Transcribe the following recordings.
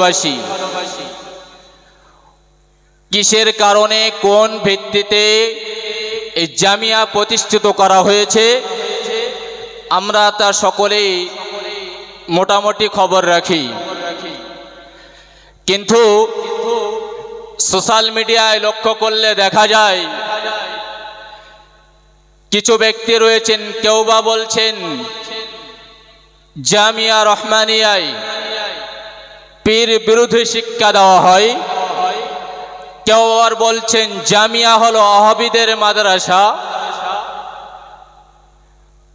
ভালোবাসি। কিসের কারণে, কোন ভিত্তিতে এই জামিয়া প্রতিষ্ঠিত করা হয়েছে, আমরা তা সকলেই মোটামুটি খবর রাখি। কিন্তু সোশ্যাল মিডিয়ায় লক্ষ্য করলে দেখা যায়, কিছু ব্যক্তি রয়েছেন, কেউ বা বলছেন, জামিয়া রহমানিয়ায় পীর বিরোধী শিক্ষা দেওয়া হয়। কেউ আর বলছেন, জামিয়া হলো অহবিদের মাদ্রাসা।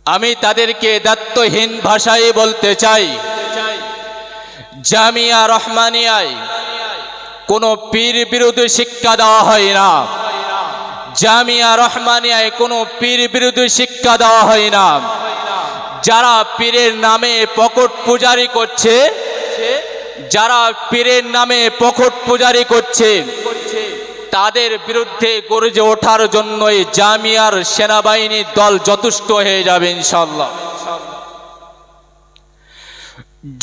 আমি তাদেরকে দায়িত্বহীন ভাষায় বলতে চাই। জামিয়া রহমানিয়ায় কোনো পীর বিরোধী শিক্ষা দেওয়া হয় না। জামিয়া রহমানিয়ায় কোনো পীর বিরোধী শিক্ষা দেওয়া হয় না। যারা পীরের নামে পকট পূজারি করছে যারা পীরের নামে পকট পূজারি করছে, তাদের বিরুদ্ধে গরজে ওঠার জন্যই জামিয়ার সেনাবাহিনীর দল যথেষ্ট হয়ে যাবে ইনশাল্লাহ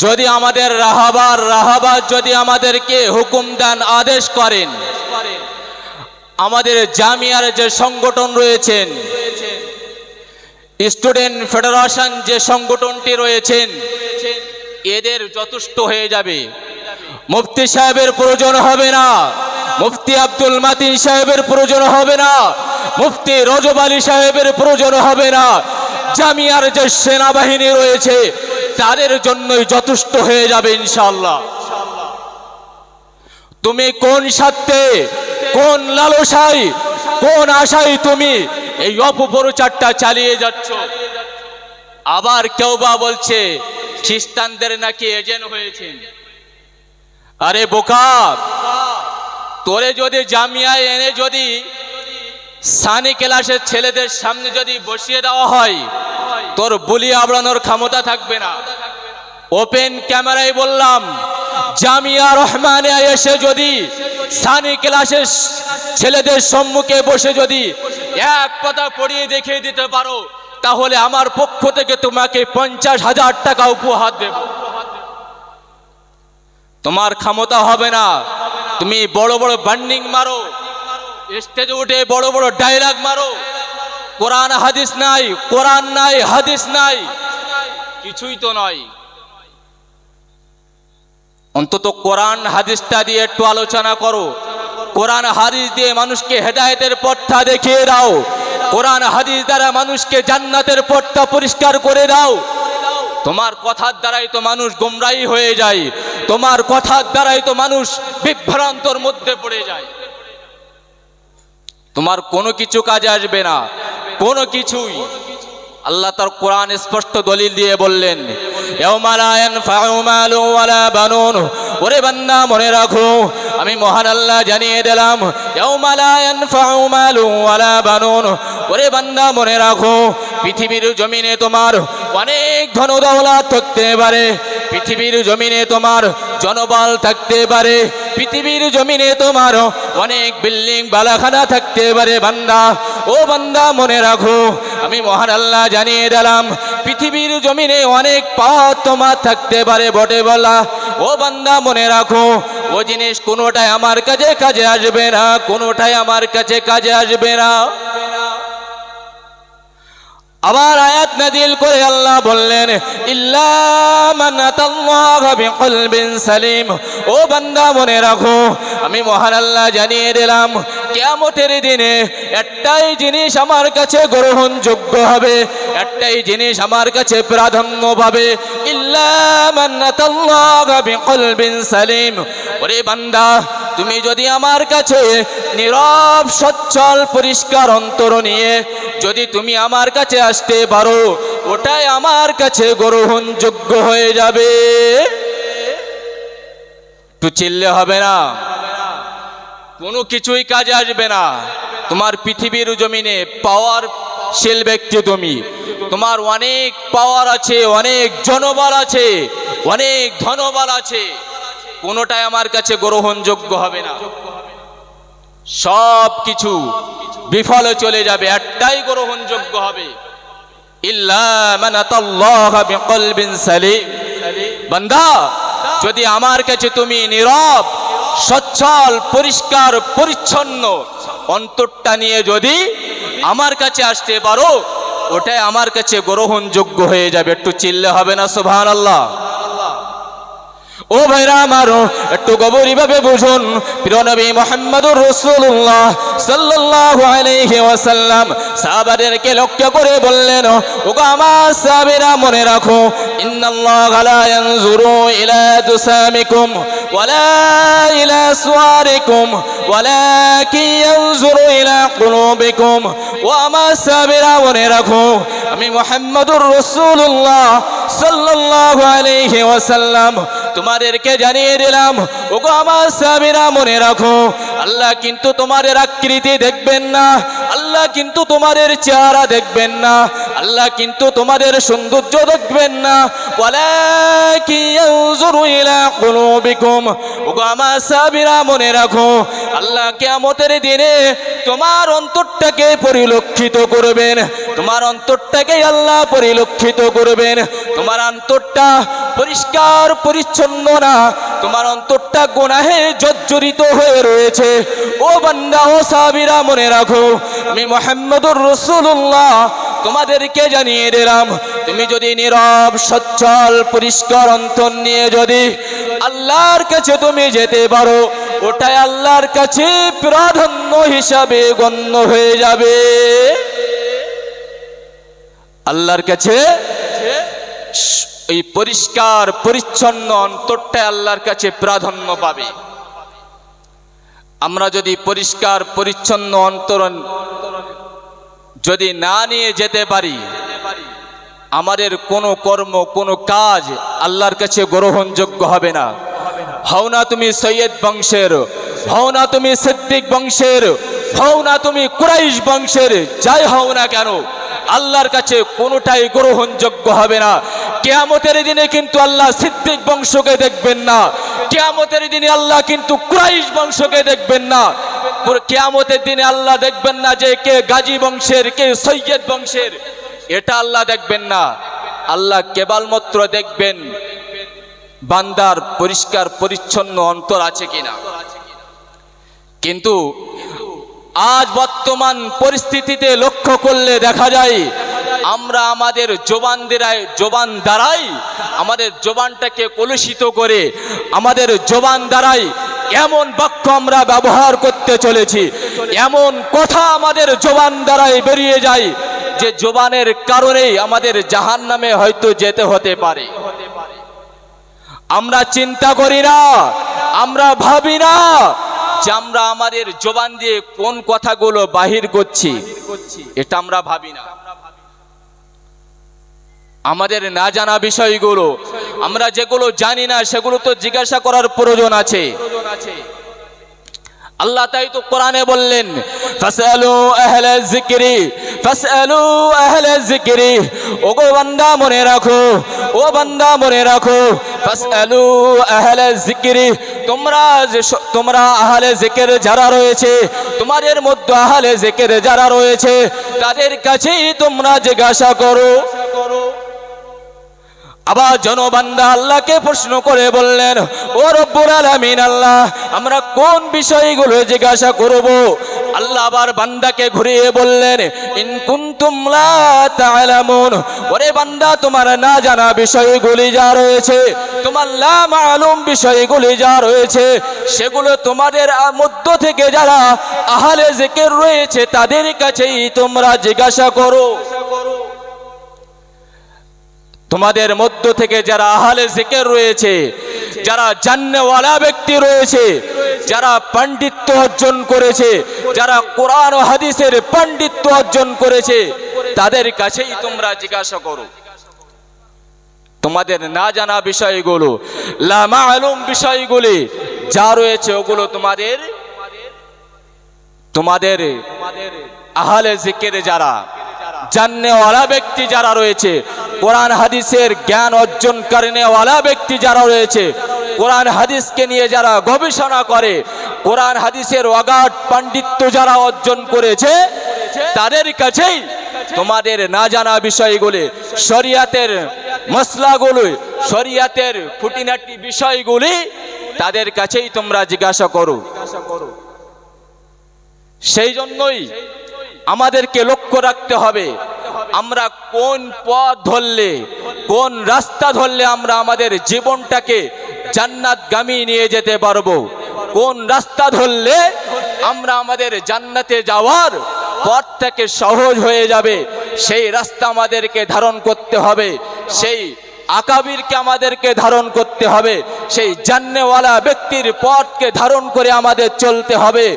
যদি আমাদের রাহাবার রাহাবার যদি আমাদেরকে হুকুম দেন আদেশ করেন, আমাদের জামিয়ার যে সংগঠন রয়েছেন, স্টুডেন্ট ফেডারেশন যে সংগঠনটি রয়েছেন এদের যথেষ্ট হয়ে যাবে। মুফতি সাহেবের প্রয়োজন হবে না। মুফতি আব্দুল মাতিন সাহেবের প্রয়োজন হবে না। মুফতি রজব আলী সাহেবের প্রয়োজন হবে না। জামিয়ার যে সেনাবাহিনী রয়েছে, তাদের জন্যই যথেষ্ট হয়ে যাবে ইনশাল্লাহ তুমি কোন স্বার্থে, কোন লালসাই কোন আশায় তুমি এই অপপ্রচারটা চালিয়ে যাচ্ছ? আবার কেউ বা বলছে খ্রিস্টানদের নাকি এজেন্ট হয়েছেন? আরে বোকা তোরে যদি জামিয়ায় এনে যদি সানি ক্লাসের ছেলেদের সামনে যদি বসিয়ে দেওয়া হয়, তোর বুলি আবড়ানোর ক্ষমতা থাকবে না। ওপেন ক্যামেরায় বললাম, জামিয়া রহমানে এসে যদি সানি ক্লাসের ছেলেদের সম্মুখে বসে যদি এক কথা পড়িয়ে দেখিয়ে দিতে পারো তাহলে আমার পক্ষ থেকে তোমাকে পঞ্চাশ হাজার টাকা উপহার দেব। তোমার ক্ষমতা হবে না। তুমি বড় বড় বান্ডিং মারো। স্টেজে উঠে বড় বড় ডায়লগ মারো। কোরআন হাদিস নাই, কোরআন নাই, হাদিস নাই। কিছুই তো নয়। অন্তত কোরআন হাদিসটা দিয়ে একটু আলোচনা করো। কোরআন হাদিস দিয়ে মানুষকে হেদায়েতের পথটা দেখিয়ে দাও। কোরআন হাদিস দ্বারা মানুষকে জান্নাতের পথটা পরিষ্কার করে দাও। তোমার কথার দ্বারাই তো মানুষ গোমরাই হয়ে যায়। তোমার কথার দ্বারাই তো মানুষ বিভ্রান্তর মধ্যে পড়ে যায়। তোমার কোনো কিছু কাজে আসবে না। কোনো কিছুই। আল্লাহ তার কোরআন স্পষ্ট দলিল দিয়ে বললেন বানুন। ওরে বান্দা, মনে রাখো, আমি মহান আল্লাহ জানিয়ে দিলাম ওরে বান্দা, মনে রাখো, পৃথিবীর জমিনে তোমার অনেক ধন দৌলত থাকতে পারে। পৃথিবীর জমিনে তোমার জনবল থাকতে পারে। পৃথিবীর জমিনে তোমার অনেক বিল্ডিং, বালাখানা থাকতে পারে বান্দা। ও বান্দা, মনে রাখো, আমি মহান আল্লাহ জানিয়ে দিলাম, পৃথিবীর জমিনে অনেক পথ তোমার থাকতে পারে বটে বলা। ও বান্দা, মনে রাখো, ও জিনিস কোনোটাই আমার কাছে কাজে আসবে না, কোনোটাই আমার কাছে কাজে আসবে না। আবার আয়াত নাদিল করে আল্লাহ বললেন সালিম। ও বান্দা, মনে রাখো, আমি মহান আল্লাহ জানিয়ে দিলাম, কিয়ামতের দিনে একটাই জিনিস আমার কাছে গ্রহণযোগ্য হবে, একটাই জিনিস আমার কাছে প্রাধান্য পাবে, ইল্লা সালিম। ওরে বান্দা তুমি যদি আমার কাছে নীরব, সচ্ছল, পরিষ্কার অন্তর নিয়ে যদি তুমি আমার কাছে আসতে পারো, ওটাই আমার কাছে গ্রহণযোগ্য হয়ে যাবে। একটু চিল্লে হবে না? কোনো কিছুই কাজে আসবে না। তোমার পৃথিবীর জমিনে পাওয়ার শিল ব্যক্তি তুমি। তোমার অনেক পাওয়ার আছে, অনেক জনবল আছে, অনেক ধনবল আছে। কোনোটাই আমার কাছে গ্রহণযোগ্য হবে না। সব কিছু বিফলে চলে যাবে, একটাই গ্রহণযোগ্য হবে। বান্দা, যদি আমার কাছে তুমি নীরব, সচ্ছল, পরিষ্কার, পরিচ্ছন্ন অন্তরটা নিয়ে যদি আমার কাছে আসতে পারো, ওটাই আমার কাছে গ্রহণযোগ্য হয়ে যাবে। একটু চিল্লে হবে না সোভান আল্লাহ ও ভাইরা আমারও একটু গভীর ভাবে বুঝুন। প্রিয় নবী মোহাম্মদুর রাসূলুল্লাহ সাল্লাল্লাহু আলাইহি ওয়াসাল্লাম সাহাবাদেরকে লক্ষ্য করে বললেন, ওগো আমার সাহাবীরা, মনে রাখো, ইন্নাল্লাহা লা ইয়ানজুরু ইলা তুসামিকুম ইলা সুয়ারিকুম ওয়ালাকিন ইয়ানজুরু ইলা কুলুবিকুম। ও আমার সাহাবীরা, মনে রাখো, আমি মোহাম্মদুর রাসূলুল্লাহ সাল্লাল্লাহু আলাইহি ওয়াসাল্লাম তোমাদেরকে জানিয়ে দিলাম ওগো আমার স্বামীরা মনে রাখো আল্লাহ কিন্তু তোমাদের আকৃতি দেখবেন না, আল্লাহ কিন্তু তোমাদের চেহারা দেখবেন না, আল্লাহ কিন্তু তোমাদের সৌন্দর্য দেখবেন না। মনে রাখো, আল্লাহ কিয়ামতের দিনে তোমার অন্তরটাকে পরিলক্ষিত করবেন, তোমার অন্তরটাকে আল্লাহ পরিলক্ষিত করবেন। তোমার অন্তরটা পরিষ্কার, পরিচ্ছন্ন না, তোমার অন্তরটা গোনাহে জর্জরিত হয়ে রয়েছে। ও বান্দা, ও সাবিরা মনে রাখো, আমি মোহাম্মদুর রসুল্লাহ তোমাদেরকে জানিয়ে দিলাম, তুমি যদি নীরব, সচ্ছল, পরিষ্কার অন্তর নিয়ে যদি আল্লাহর কাছে তুমি যেতে পারো, ওটাই আল্লাহর কাছে প্রাধান্য হিসাবে গণ্য হয়ে যাবে। আল্লাহর কাছে এই পরিষ্কার, পরিচ্ছন্ন অন্তরটা আল্লাহর কাছে প্রাধান্য পাবে। আমরা যদি পরিষ্কার, পরিচ্ছন্ন অন্তরণ যদি না নিয়ে যেতে পারি, আমাদের কোনো কর্ম, কোনো কাজ আল্লাহর কাছে গ্রহণযোগ্য হবে না। হও না তুমি সৈয়দ বংশের, হও না তুমি সিদ্দিক বংশের, হও না তুমি কুরাইশ বংশের, যাই হও না কেন, আল্লাহর কাছে কোনোটাই গ্রহণযোগ্য হবে না। কেয়ামতের দিনে কিন্তু আল্লাহ সিদ্দিক বংশকে দেখবেন না। কেয়ামতের দিনে আল্লাহ কিন্তু ক্রাইশ বংশকে দেখবেন না। কেয়ামতের দিনে আল্লাহ দেখবেন না যে কে গাজী বংশের, কে সৈয়দ বংশের। এটা আল্লাহ দেখবেন না। আল্লাহ কেবলমাত্র দেখবেন বান্দার পরিষ্কার, পরিচ্ছন্ন অন্তর আছে কিনা। কিন্তু আজ বর্তমান পরিস্থিতিতে লক্ষ্য করলে দেখা যায় আমরা আমাদের জোবান দ্বারাই জোবান দ্বারাই আমাদের জোবানটাকে কলুষিত করে আমাদের জোবান দ্বারাই এমন বাক্য আমরা ব্যবহার করতে চলেছি। এমন কথা আমাদের জোবান দ্বারাই বেরিয়ে যায় যে জোবানের কারণেই আমাদের জাহান নামে হয়তো যেতে হতে পারে। আমরা চিন্তা করি না, আমরা ভাবি না যে আমরা আমাদের জোবান দিয়ে কোন কথাগুলো বাহির করছি। এটা আমরা ভাবি না। আমাদের না জানা বিষয়গুলো, আমরা যেগুলো জানি না, সেগুলো তো জিজ্ঞাসা করার প্রয়োজন আছে। আল্লাহ তাই তো কোরআনে বললেন আহলে বান্দা মনে রাখো, ও বান্দা মনে রাখো আহলে তোমরা তোমরা আহলে জিকির যারা রয়েছে, তোমাদের মধ্যে আহলে যারা রয়েছে, তাদের কাছেই তোমরা জিজ্ঞাসা করো। আবার জনবান্দা আল্লাহকে প্রশ্ন করে বললেন, ও রব্বুল আলামিন আল্লাহ, আমরা কোন বিষয়গুলো জিজ্ঞাসা করব? আল্লাহ আবার বান্দাকে ঘুরিয়ে বললেন ওরে বান্দা, তোমার না জানা বিষয়গুলি যা রয়েছে, তোমার লা মালুম বিষয়গুলি যা রয়েছে, সেগুলো তোমাদের মধ্য থেকে যারা আহলে জিকির রয়েছে, তাদের কাছেই তোমরা জিজ্ঞাসা করো। তোমাদের মধ্য থেকে যারা আহলে জিকির রয়েছে, যারা জান্নেওয়ালা ব্যক্তি রয়েছে, যারা পাণ্ডিত্য অর্জন করেছে, যারা কোরআন হাদিসের পাণ্ডিত্য অর্জন করেছে, তাদের কাছেই তোমরা জিজ্ঞাসা করো। তোমাদের না জানা বিষয়গুলো লা মালুম বিষয়গুলি যা রয়েছে, ওগুলো তোমাদের তোমাদের আহলে জিকির যারা, জাননেওয়ালা ব্যক্তি যারা রয়েছে কোরআন হাদিসের জ্ঞান অর্জন করেনেওয়ালা ব্যক্তি যারা রয়েছে, কোরআন হাদিসকে নিয়ে যারা গবেষণা করে, কোরআন হাদিসের অগাধ পাণ্ডিত্য যারা অর্জন করেছে, তাদের কাছেই তোমাদের না জানা বিষয়গুলি, শরিয়াতের মশলাগুলি, শরিয়াতের খুঁটিনাটি বিষয়গুলি তাদের কাছেই তোমরা জিজ্ঞাসা করো। সেই জন্যই আমাদেরকে লক্ষ্য রাখতে হবে আমরা কোন পথ ধরলে, কোন রাস্তা ধরলে আমরা আমাদের জীবনটাকে জান্নাতগামী নিয়ে যেতে পারব? কোন রাস্তা ধরলে আমরা আমাদের জান্নাতে যাওয়ার পথটাকে সহজ হয়ে যাবে? সেই রাস্তা আমাদেরকে ধারণ করতে হবে, সেই আকাবিরকে আমাদেরকে ধারণ করতে হবে, সেই জান্নেওয়ালা ব্যক্তির পথকে ধারণ করে আমাদের চলতে হবে।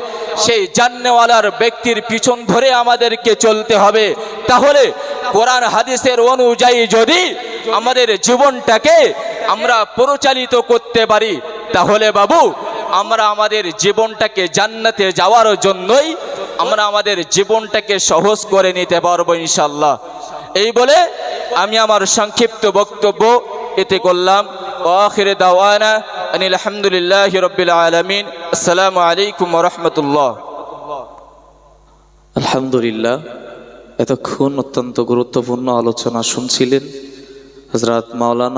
সেই জান্নেওয়ালার ব্যক্তির পিছন ধরে আমাদেরকে চলতে হবে। তাহলে কোরআন হাদিসের অনুযায়ী যদি আমাদের জীবনটাকে আমরা পরিচালিত করতে পারি, তাহলে বাবু, আমরা আমাদের জীবনটাকে জান্নাতে যাওয়ার জন্যই আমরা আমাদের জীবনটাকে সহজ করে নিতে পারব ইনশাল্লাহ এই বলে আমি আমার সংক্ষিপ্ত বক্তব্য এতে করলাম। আখির দাওয়ানা আনিল আলহামদুলিল্লাহ রবিল আলমিন। আসসালামু আলাইকুম রহমতুল্লাহ। আলহামদুলিল্লাহ, এতক্ষণ অত্যন্ত গুরুত্বপূর্ণ আলোচনা শুনছিলেন হজরত মাওলানা